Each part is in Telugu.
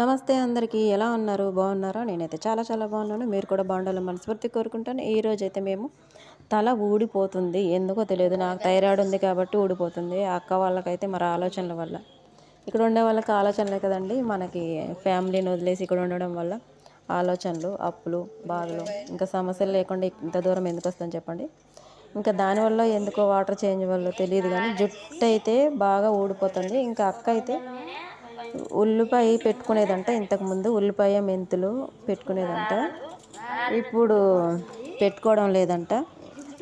నమస్తే అందరికీ ఎలా ఉన్నారు? బాగున్నారా? నేనైతే చాలా చాలా బాగున్నాను. మీరు కూడా బాగుండాలని మనస్ఫూర్తి కోరుకుంటాను. ఈ రోజు అయితే మేము తల ఊడిపోతుంది. ఎందుకో తెలియదు. నాకు థైరాయిడ్ ఉంది కాబట్టి ఊడిపోతుంది. అక్క వాళ్ళకైతే మరి ఆలోచనల వల్ల. ఇక్కడ ఉండే వాళ్ళకి ఆలోచనలే కదండి. మనకి ఫ్యామిలీని వదిలేసి ఇక్కడ ఉండడం వల్ల ఆలోచనలు అప్పులు బాధలు ఇంకా సమస్యలు లేకుండా ఇంత దూరం ఎందుకు వస్తుందని చెప్పండి. ఇంకా దానివల్ల ఎందుకో వాటర్ చేంజ్ వల్ల తెలియదు కానీ జుట్టు అయితే బాగా ఊడిపోతుంది. ఇంకా అక్క అయితే ఉల్లిపాయ పెట్టుకునేదంట. ఇంతకుముందు ఉల్లిపాయ మెంతులు పెట్టుకునేదంట. ఇప్పుడు పెట్టుకోవడం లేదంట.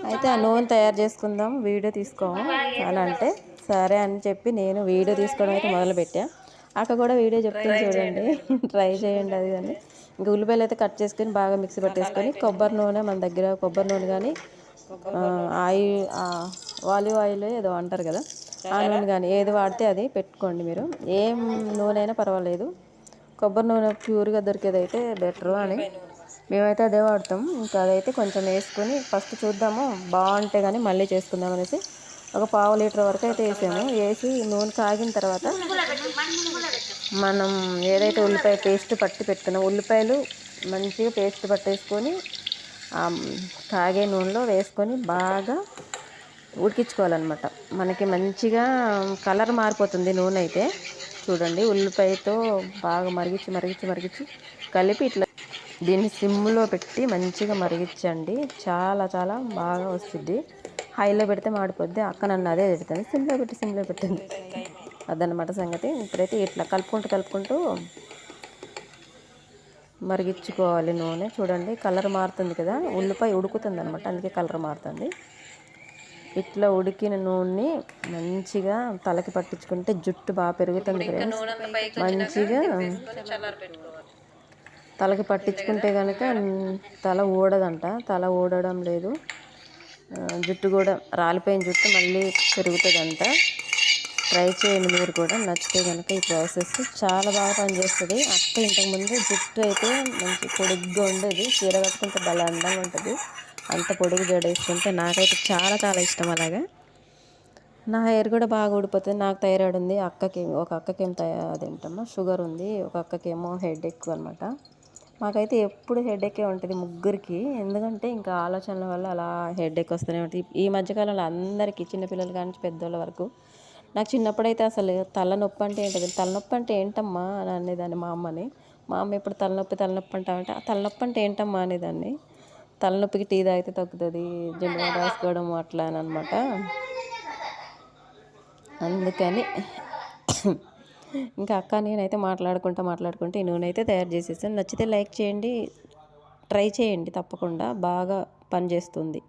అయితే ఆ నూనె తయారు చేసుకుందాం వీడియో తీసుకోము అని అంటే సరే అని చెప్పి నేను వీడియో తీసుకోవడం అయితే మొదలుపెట్టా. అక్క కూడా వీడియో చెప్తుంది చూడండి. ట్రై చేయండి అది కానీ ఇంకా ఉల్లిపాయలు అయితే కట్ చేసుకొని బాగా మిక్సీ పట్టేసుకొని కొబ్బరి నూనె మన దగ్గర కొబ్బరి నూనె కానీ ఆయిల్ ఆలివ్ ఆయిల్ ఏదో అంటారు కదా ఆ నూనె కానీ ఏది వాడితే అది పెట్టుకోండి మీరు. ఏం నూనె అయినా పర్వాలేదు. కొబ్బరి నూనె ప్యూర్గా దొరికేది అయితే బెటరు అని మేమైతే అదే వాడతాం. ఇంకా అదైతే కొంచెం వేసుకొని ఫస్ట్ చూద్దాము బాగుంటే కానీ మళ్ళీ చేసుకుందాం అనేసి ఒక పావు లీటర్ వరకు అయితే వేసాము. వేసి నూనె కాగిన తర్వాత మనం ఏదైతే ఉల్లిపాయ పేస్ట్ పట్టి పెట్టుకున్నాం ఉల్లిపాయలు మంచిగా పేస్ట్ పట్టేసుకొని కాగే నూనెలో వేసుకొని బాగా ఉడికించుకోవాలన్నమాట. మనకి మంచిగా కలర్ మారిపోతుంది నూనె అయితే. చూడండి ఉల్లిపాయతో బాగా మరిగించి మరిగించి మరిగించి కలిపి ఇట్లా దీన్ని సిమ్లో పెట్టి మంచిగా మరిగించండి. చాలా చాలా బాగా వస్తుంది. హైలో పెడితే మాడిపోద్ది అక్క నన్ను అదే పెడుతుంది సిమ్లో పెట్టి సిమ్లో పెట్టింది అదనమాట సంగతి. ఇప్పుడైతే ఇట్లా కలుపుకుంటూ కలుపుకుంటూ మరిగించుకోవాలి నూనె. చూడండి కలర్ మారుతుంది కదా. ఉల్లిపాయ ఉడుకుతుంది అనమాట అందుకే కలర్ మారుతుంది. ఇట్లా ఉడికిన నూనె మంచిగా తలకి పట్టించుకుంటే జుట్టు బాగా పెరుగుతుంది మంచిగా తలకి పట్టించుకుంటే కనుక తల ఊడదంట తల ఊడడం లేదు. జుట్టు కూడా రాలిపోయిన జుట్టు మళ్ళీ పెరుగుతుందంట. ట్రై చేయండి మీరు కూడా నచ్చితే కనుక ఈ ప్రాసెస్ చాలా బాగా పనిచేస్తుంది. అక్క ఇంతకుముందు జుట్టు అయితే మంచి పొడుగ్గా ఉండేది చీర కట్టుకుంటే భలే అందంగా ఉంటుంది. అంత పొడుగు జడ వేసుకుంటే నాకైతే చాలా చాలా ఇష్టం అలాగా. నా హెయిర్ కూడా బాగా ఊడిపోతుంది. నాకు థైరాయిడ్ ఉంది అక్కకి ఒక అక్కకేం అదేంటమ్మా షుగర్ ఉంది ఒక అక్కకేమో హెడ్ ఎక్కువ అనమాట మాకైతే ఎప్పుడు హెడ్ ఎక్కే ఉంటుంది ముగ్గురికి. ఎందుకంటే ఇంకా ఆలోచనల వల్ల అలా హెడ్ ఎక్ వస్తూనే ఉంటుంది. ఈ మధ్యకాలంలో అందరికీ చిన్నపిల్లలు కానీ పెద్దోళ్ళ వరకు నాకు చిన్నప్పుడైతే అసలు తలనొప్పి అంటే ఏంటది? తలనొప్పి అంటే ఏంటమ్మా అని అనేదాన్ని మా అమ్మని. మా అమ్మ ఇప్పుడు తలనొప్పి తలనొప్పి అంటామంటే ఆ తలనొప్పి అంటే ఏంటమ్మా అనేదాన్ని. తలనొప్పికి టీ తాగితే తగ్గుతుంది జెండు రాసుకోవడం అట్లా అని అనమాట అందుకని ఇంకా అక్క నేనైతే మాట్లాడుకుంటా మాట్లాడుకుంటే ఈ నూనె తయారు చేసేసాను. నచ్చితే లైక్ చేయండి ట్రై చేయండి తప్పకుండా. బాగా పనిచేస్తుంది.